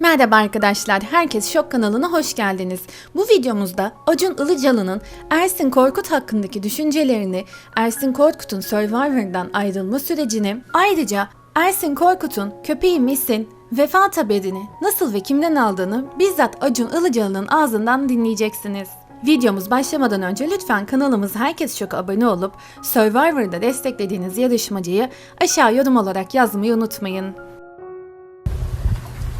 Merhaba arkadaşlar, Herkes Şok kanalına hoş geldiniz. Bu videomuzda Acun Ilıcalı'nın Ersin Korkut hakkındaki düşüncelerini, Ersin Korkut'un Survivor'dan ayrılma sürecini, ayrıca Ersin Korkut'un köpeği Mis'in vefat haberini nasıl ve kimden aldığını bizzat Acun Ilıcalı'nın ağzından dinleyeceksiniz. Videomuz başlamadan önce lütfen kanalımız Herkes Şok'a abone olup Survivor'da desteklediğiniz yarışmacıyı aşağı yorum olarak yazmayı unutmayın.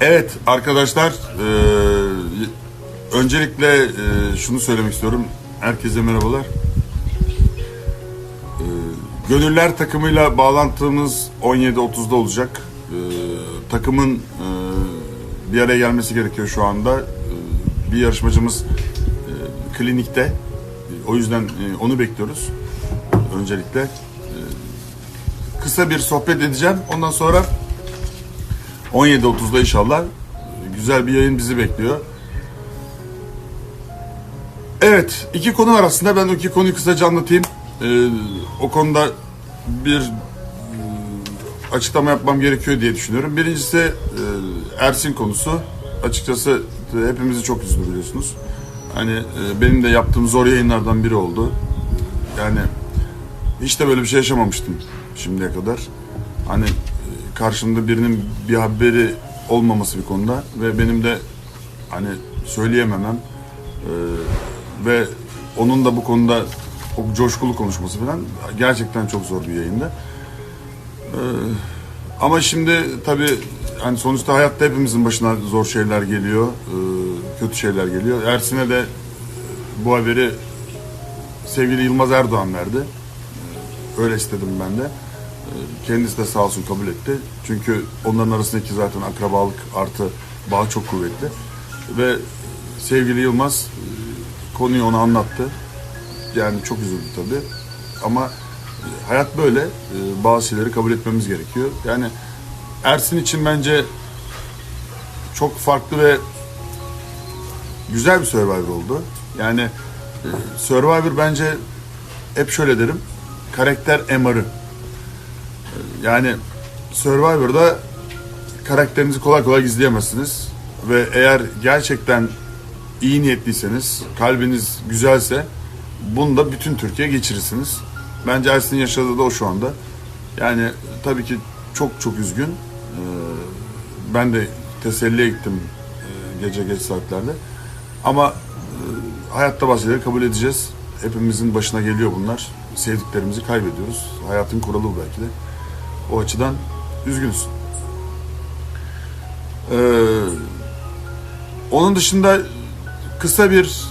Evet arkadaşlar eee, öncelikle eee, şunu söylemek istiyorum. Herkese merhabalar. Eee, Gönüller takımıyla bağlantımız 17.30'da olacak. Eee, takımın eee, bir araya gelmesi gerekiyor şu anda. Eee, bir yarışmacımız eee, klinikte. O yüzden eee, onu bekliyoruz. Öncelikle. Eee, kısa bir sohbet edeceğim. Ondan sonra 17.30'da inşallah güzel bir yayın bizi bekliyor. Evet, iki konu arasında ben o iki konuyu kısaca anlatayım. Ee, o konuda bir e, açıklama yapmam gerekiyor diye düşünüyorum. Birincisi e, Ersin konusu. Açıkçası e, hepimizi çok üzdü biliyorsunuz. Hani e, benim de yaptığım zor yayınlardan biri oldu. Yani hiç de böyle bir şey yaşamamıştım şimdiye kadar. Hani karşımda birinin bir haberi olmaması bir konuda ve benim de hani söyleyememem e, ve onun da bu konuda çok coşkulu konuşması falan gerçekten çok zor bir yayında. E, ama şimdi tabii hani sonuçta hayatta hepimizin başına zor şeyler geliyor, e, kötü şeyler geliyor. Ersin'e de bu haberi sevgili Yılmaz Erdoğan verdi. Öyle istedim ben de. Kendisi de sağ olsun kabul etti. Çünkü onların arasındaki zaten akrabalık artı bağ çok kuvvetli. Ve sevgili Yılmaz e, konuyu ona anlattı. Yani çok üzüldü tabii. Ama e, hayat böyle. E, Bazı şeyleri kabul etmemiz gerekiyor. Yani Ersin için bence çok farklı ve güzel bir Survivor oldu. Yani Survivor bence hep şöyle derim. Karakter emarı. Yani Survivor'da karakterinizi kolay kolay gizleyemezsiniz. Ve eğer gerçekten iyi niyetliyseniz, kalbiniz güzelse bunu da bütün Türkiye geçirirsiniz. Bence Ersin'in yaşadığı da o şu anda. Yani tabii ki çok çok üzgün. Ee, Ben de teselliye gittim e, gece geç saatlerde. Ama e, hayatta bazı kabul edeceğiz. Hepimizin başına geliyor bunlar. Sevdiklerimizi kaybediyoruz. Hayatın kuralı bu belki de. O açıdan üzgünüz. Ee, onun dışında kısa bir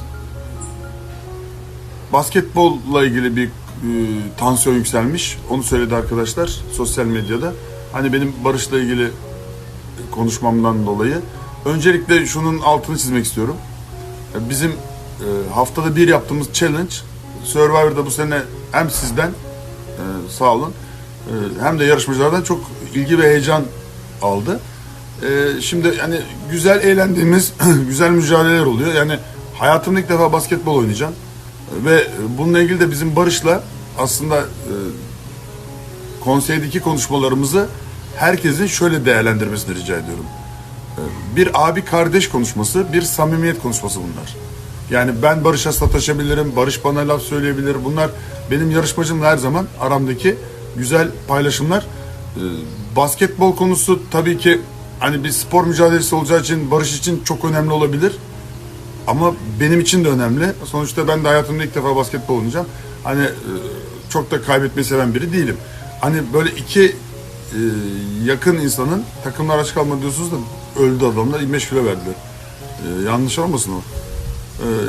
basketbolla ilgili bir e, tansiyon yükselmiş. Onu söyledi arkadaşlar sosyal medyada. Hani benim Barış'la ilgili konuşmamdan dolayı. Öncelikle şunun altını çizmek istiyorum. Bizim e, haftada bir yaptığımız challenge Survivor'da bu sene hem sizden e, sağ olun e, hem de yarışmacılardan çok ilgi ve heyecan aldı. E, şimdi hani güzel eğlendiğimiz güzel mücadeleler oluyor. Yani hayatımda ilk defa basketbol oynayacağım. Ve bununla ilgili de bizim Barış'la aslında e, konseydeki konuşmalarımızı herkesin şöyle değerlendirmesini rica ediyorum. Bir abi kardeş konuşması, bir samimiyet konuşması bunlar. Yani ben Barış'a sataşabilirim, Barış bana laf söyleyebilir. Bunlar benim yarışmacımla her zaman aramdaki güzel paylaşımlar. E, Basketbol konusu tabii ki hani bir spor mücadelesi olacağı için Barış için çok önemli olabilir. Ama benim için de önemli. Sonuçta ben de hayatımda ilk defa basketbol oynayacağım. Hani e, çok da kaybetmeyi seven biri değilim. Hani böyle iki e, yakın insanın takımlar aç kalmadı diyorsunuz da öldü adamlar 25 kilo verdiler. E, yanlış olmasın o.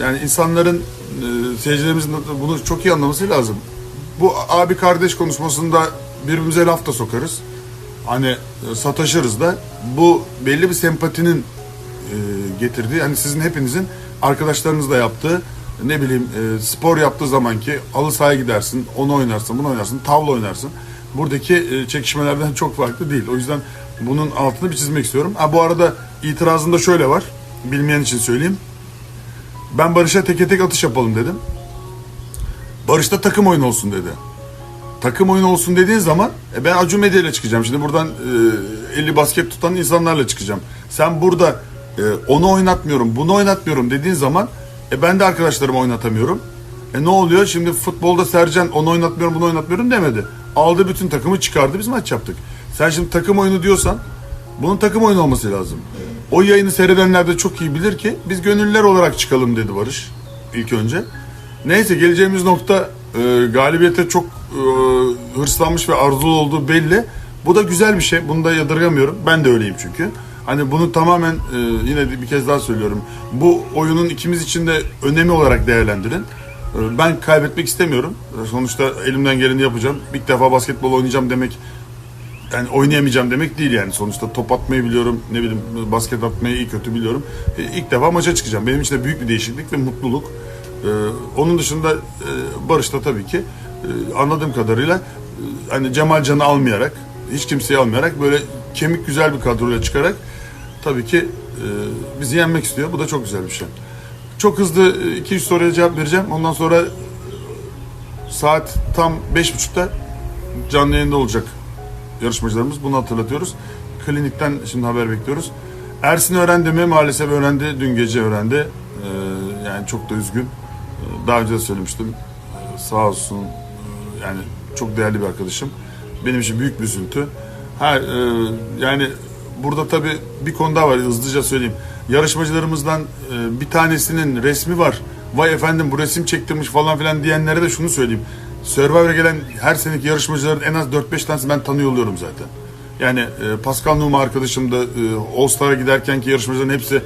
Yani insanların e, seyircilerimizin bunu çok iyi anlaması lazım. Bu abi kardeş konuşmasında birbirimize laf da sokarız. Hani e, sataşırız da. Bu belli bir sempatinin e, getirdiği hani sizin hepinizin arkadaşlarınızla yaptığı ne bileyim e, spor yaptığı zamanki halı sahaya gidersin, onu oynarsın, bunu oynarsın, tavla oynarsın. Buradaki çekişmelerden çok farklı değil. O yüzden bunun altını bir çizmek istiyorum. Ha bu arada itirazında şöyle var. Bilmeyen için söyleyeyim. Ben Barış'a teke tek atış yapalım dedim. Barış da takım oyunu olsun dedi takım oyunu olsun dediğin zaman e, ben Acun Medya ile çıkacağım. Şimdi buradan e, 50 basket tutan insanlarla çıkacağım. Sen burada e, onu oynatmıyorum, bunu oynatmıyorum dediğin zaman e, ben de arkadaşlarımı oynatamıyorum. E ne oluyor? Şimdi futbolda Sercan onu oynatmıyorum, bunu oynatmıyorum demedi. Aldı bütün takımı çıkardı, biz maç yaptık. Sen şimdi takım oyunu diyorsan bunun takım oyunu olması lazım. O yayını seyredenler de çok iyi bilir ki biz gönüllüler olarak çıkalım dedi Barış ilk önce. Neyse geleceğimiz nokta e, galibiyete çok e, hırslanmış ve arzulu olduğu belli. Bu da güzel bir şey. Bunu da yadırgamıyorum. Ben de öyleyim çünkü. Hani bunu tamamen e, yine bir kez daha söylüyorum. Bu oyunun ikimiz için de önemi olarak değerlendirin. E, ben kaybetmek istemiyorum. E, sonuçta elimden geleni yapacağım. İlk defa basketbol oynayacağım demek yani oynayamayacağım demek değil yani. Sonuçta top atmayı biliyorum, ne bileyim basket atmayı iyi kötü biliyorum. E, ilk defa maça çıkacağım. Benim için de büyük bir değişiklik ve mutluluk. E, onun dışında e, Barış tabii ki e, anladığım kadarıyla e, hani Cemal Can'ı almayarak, hiç kimseyi almayarak böyle kemik güzel bir kadroyla çıkarak tabii ki e, bizi yenmek istiyor. Bu da çok güzel bir şey. Çok hızlı 2-3 soruya cevap vereceğim. Ondan sonra e, saat tam 5.30'da canlı yayında olacak yarışmacılarımız. Bunu hatırlatıyoruz. Klinikten şimdi haber bekliyoruz. Ersin öğrendi mi? Maalesef öğrendi. Dün gece öğrendi. Ee, yani çok da üzgün. Daha önce de söylemiştim. Sağ olsun. Yani çok değerli bir arkadaşım. Benim için büyük bir üzüntü. Ha, e, yani burada tabii bir konu daha var. Hızlıca söyleyeyim. Yarışmacılarımızdan e, bir tanesinin resmi var. Vay efendim bu resim çektirmiş falan filan diyenlere de şunu söyleyeyim. Survivor'a gelen her seneki yarışmacıların en az 4-5 tanesi ben tanıyor oluyorum zaten. Yani e, Pascal Numa arkadaşım da e, All Star'a giderkenki yarışmacıların hepsi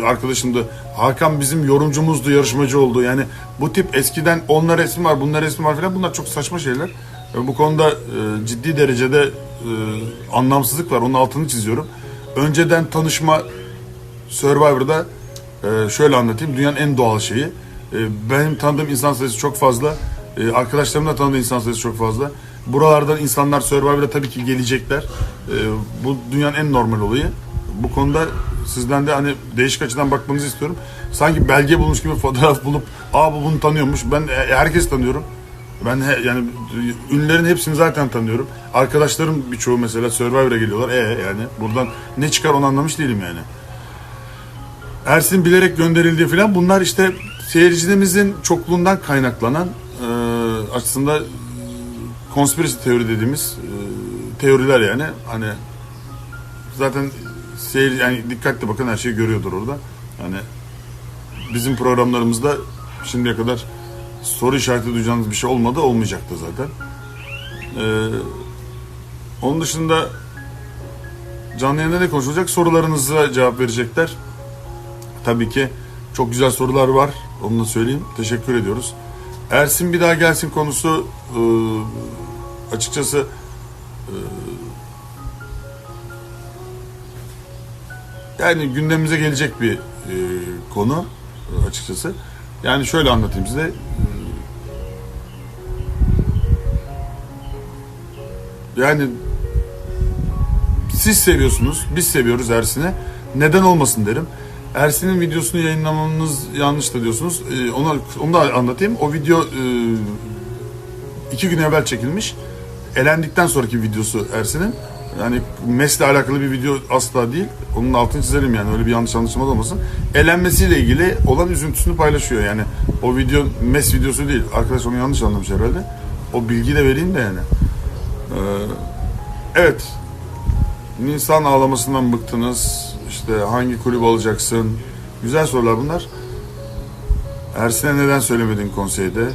e, arkadaşımdı. Hakan bizim yorumcumuzdu, yarışmacı oldu. Yani bu tip eskiden onlar resmi var, bunlar resmi var falan bunlar çok saçma şeyler. E, bu konuda e, ciddi derecede e, anlamsızlık var. Onun altını çiziyorum. Önceden tanışma Survivor'da e, şöyle anlatayım. Dünyanın en doğal şeyi. E, benim tanıdığım insan sayısı çok fazla. E, arkadaşlarımın da tanıdığı insan sayısı çok fazla. Buralardan insanlar Survivor'a tabii ki gelecekler. E, bu dünyanın en normal olayı. Bu konuda sizden de hani değişik açıdan bakmanızı istiyorum. Sanki belge bulmuş gibi fotoğraf bulup aa bu bunu tanıyormuş. Ben e, herkes tanıyorum. Ben he, yani ünlülerin hepsini zaten tanıyorum. Arkadaşlarım birçoğu mesela Survivor'a geliyorlar. E yani buradan ne çıkar onu anlamış değilim yani. Ersin bilerek gönderildiği falan bunlar işte seyircilerimizin çokluğundan kaynaklanan e, aslında konspirasi teori dediğimiz e, teoriler yani hani zaten seyir yani dikkatli bakın her şeyi görüyordur orada. Yani bizim programlarımızda şimdiye kadar soru işareti duyacağınız bir şey olmadı olmayacak da zaten. E, onun dışında canlı yayında ne konuşulacak? Sorularınıza cevap verecekler. Tabii ki çok güzel sorular var. Onu da söyleyeyim. Teşekkür ediyoruz. Ersin bir daha gelsin konusu e, açıkçası e, yani gündemimize gelecek bir e, konu e, açıkçası. Yani şöyle anlatayım size. Yani siz seviyorsunuz, biz seviyoruz Ersin'i. Neden olmasın derim. Ersin'in videosunu yayınlamanız yanlış da diyorsunuz. Ee, onu, onu da anlatayım. O video e, iki gün evvel çekilmiş. Elendikten sonraki videosu Ersin'in. Yani MES'le alakalı bir video asla değil. Onun altını çizelim yani öyle bir yanlış anlaşılma olmasın. Elenmesiyle ilgili olan üzüntüsünü paylaşıyor yani. O video MES videosu değil. Arkadaş onu yanlış anlamış herhalde. O bilgiyi de vereyim de yani. Ee, evet. Nisan ağlamasından bıktınız. İşte hangi kulüp alacaksın? Güzel sorular bunlar. Ersin'e neden söylemedin konseyde?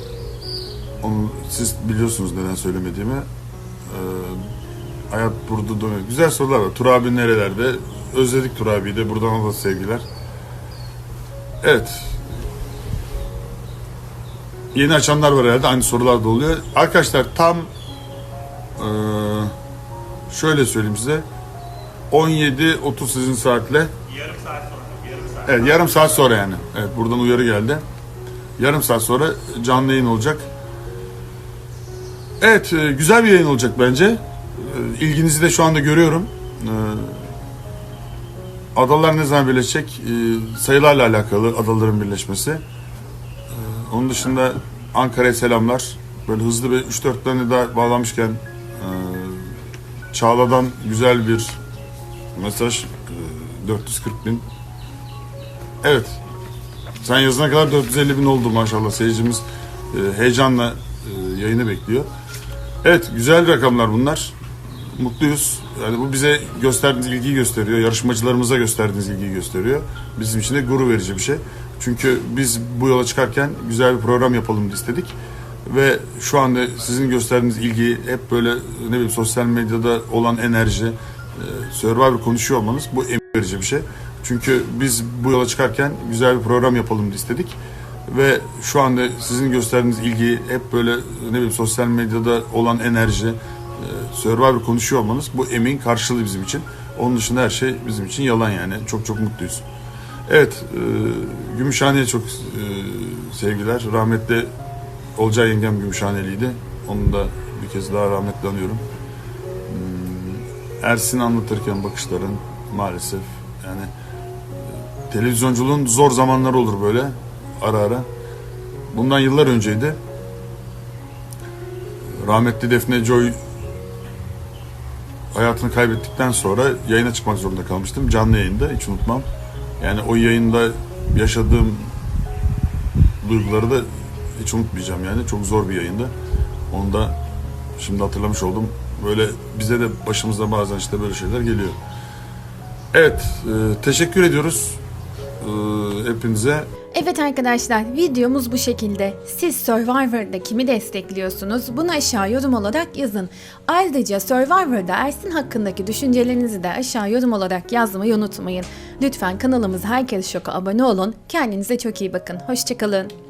Onu siz biliyorsunuz neden söylemediğimi. Ee, hayat burada dönüyor. Güzel sorular var. Tur abi nerelerde? Özledik Tur abiyi de. Buradan ona da sevgiler. Evet. Yeni açanlar var herhalde. Aynı sorular da oluyor. Arkadaşlar tam eee, şöyle söyleyeyim size. 17.30 sizin saatle. Yarım saat sonra. Yarım saat. Evet yarım saat sonra yani. Evet buradan uyarı geldi. Yarım saat sonra canlı yayın olacak. Evet e, güzel bir yayın olacak bence. E, İlginizi de şu anda görüyorum. E, Adalar ne zaman birleşecek? Sayılarla alakalı adaların birleşmesi. Onun dışında Ankara'ya selamlar. Böyle hızlı bir 3-4 tane daha bağlamışken Çağla'dan güzel bir Mesaj e, 440 bin. Evet. Sen yazına kadar 450 bin oldu maşallah. Seyircimiz heyecanla yayını bekliyor. Evet güzel rakamlar bunlar. Mutluyuz. Yani bu bize gösterdiğiniz ilgiyi gösteriyor. Yarışmacılarımıza gösterdiğiniz ilgiyi gösteriyor. Bizim için de gurur verici bir şey. Çünkü biz bu yola çıkarken güzel bir program yapalım istedik. Ve şu anda sizin gösterdiğiniz ilgi hep böyle ne bileyim sosyal medyada olan enerji, e, Survivor konuşuyor olmanız bu emin verici bir şey. Çünkü biz bu yola çıkarken güzel bir program yapalım istedik. Ve şu anda sizin gösterdiğiniz ilgi hep böyle ne bileyim sosyal medyada olan enerji, e, Survivor konuşuyor olmanız bu emin karşılığı bizim için. Onun dışında her şey bizim için yalan yani. Çok çok mutluyuz. Evet, e, Gümüşhane'ye çok e, sevgiler. Rahmetli Olcay yengem Gümüşhaneliydi. Onu da bir kez daha rahmetle anıyorum. Hmm, Ersin anlatırken bakışların maalesef yani e, televizyonculuğun zor zamanları olur böyle ara ara. Bundan yıllar önceydi. Rahmetli Defne Joy hayatını kaybettikten sonra yayına çıkmak zorunda kalmıştım. Canlı yayında hiç unutmam. Yani o yayında yaşadığım duyguları da hiç unutmayacağım yani. Çok zor bir yayında. Onu da şimdi hatırlamış oldum. Böyle bize de başımıza bazen işte böyle şeyler geliyor. Evet, e, teşekkür ediyoruz e, hepinize. Evet arkadaşlar videomuz bu şekilde. Siz Survivor'da kimi destekliyorsunuz? Bunu aşağı yorum olarak yazın. Ayrıca Survivor'da Ersin hakkındaki düşüncelerinizi de aşağı yorum olarak yazmayı unutmayın. Lütfen kanalımız Herkes Şok'a abone olun. Kendinize çok iyi bakın. Hoşçakalın.